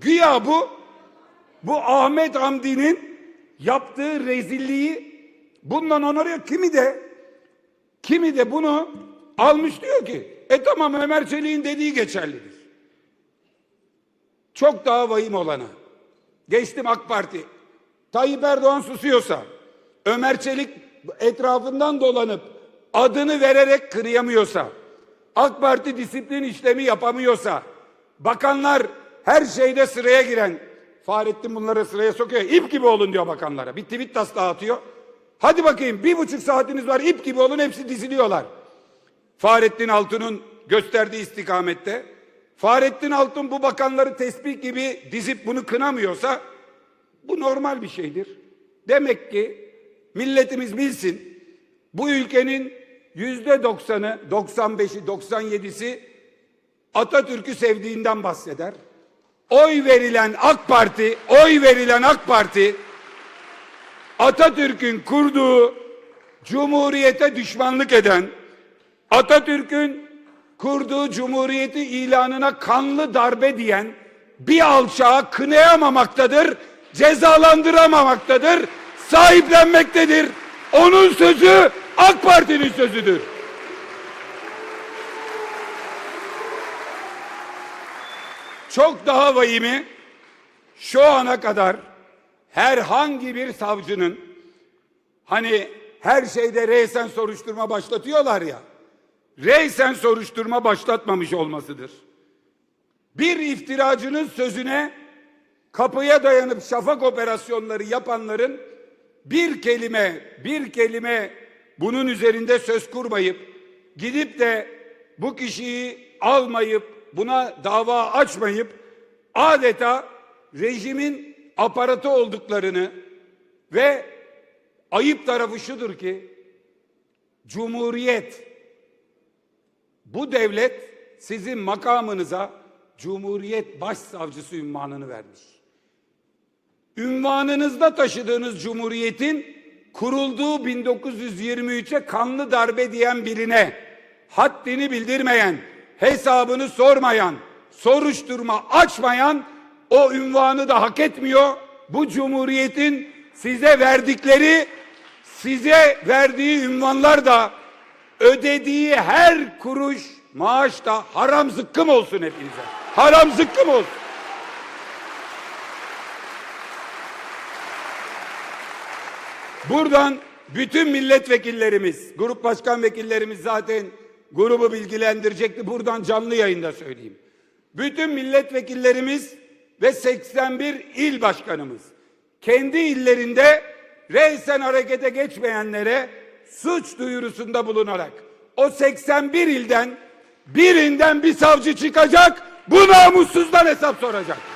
Güya bu bu Ahmet Hamdi'nin yaptığı rezilliği bundan onarıyor. Kimi de kimi de bunu almış diyor ki e tamam Ömer Çelik'in dediği geçerlidir. Çok daha vahim olanı. Geçtim AK Parti. Tayyip Erdoğan susuyorsa, Ömer Çelik etrafından dolanıp adını vererek kırıyamıyorsa, AK Parti disiplin işlemi yapamıyorsa, bakanlar her şeyde sıraya giren, Fahrettin bunları sıraya sokuyor. İp gibi olun diyor bakanlara. Bir tweet tas dağıtıyor. Hadi bakayım bir buçuk saatiniz var ip gibi olun hepsi diziliyorlar. Fahrettin Altun'un gösterdiği istikamette Fahrettin Altun bu bakanları tesbih gibi dizip bunu kınamıyorsa bu normal bir şeydir. Demek ki milletimiz bilsin bu ülkenin yüzde doksanı, 95'i, 97'si Atatürk'ü sevdiğinden bahseder. Oy verilen AK Parti, oy verilen AK Parti Atatürk'ün kurduğu cumhuriyete düşmanlık eden, Atatürk'ün kurduğu cumhuriyeti ilanına kanlı darbe diyen bir alçağı kınayamamaktadır, cezalandıramamaktadır, sahiplenmektedir. Onun sözü AK Parti'nin sözüdür. Çok daha vahimi şu ana kadar herhangi bir savcının hani her şeyde reysen soruşturma başlatıyorlar ya reysen soruşturma başlatmamış olmasıdır. Bir iftiracının sözüne kapıya dayanıp şafak operasyonları yapanların bir kelime bir kelime bunun üzerinde söz kurmayıp gidip de bu kişiyi almayıp buna dava açmayıp adeta rejimin aparatı olduklarını ve ayıp tarafı şudur ki Cumhuriyet bu devlet sizin makamınıza Cumhuriyet Başsavcısı ünvanını vermiş. Ünvanınızda taşıdığınız Cumhuriyet'in kurulduğu 1923'e kanlı darbe diyen birine haddini bildirmeyen, hesabını sormayan, soruşturma açmayan o ünvanı da hak etmiyor. Bu Cumhuriyet'in size verdikleri, size verdiği ünvanlar da ödediği her kuruş maaş da haram zıkkım olsun hepinize. Haram zıkkım olsun. Buradan bütün milletvekillerimiz, grup başkan vekillerimiz zaten grubu bilgilendirecekti. Buradan canlı yayında söyleyeyim. Bütün milletvekillerimiz ve 81 il başkanımız kendi illerinde reysen harekete geçmeyenlere suç duyurusunda bulunarak o 81 ilden birinden bir savcı çıkacak bu namussuzdan hesap soracak.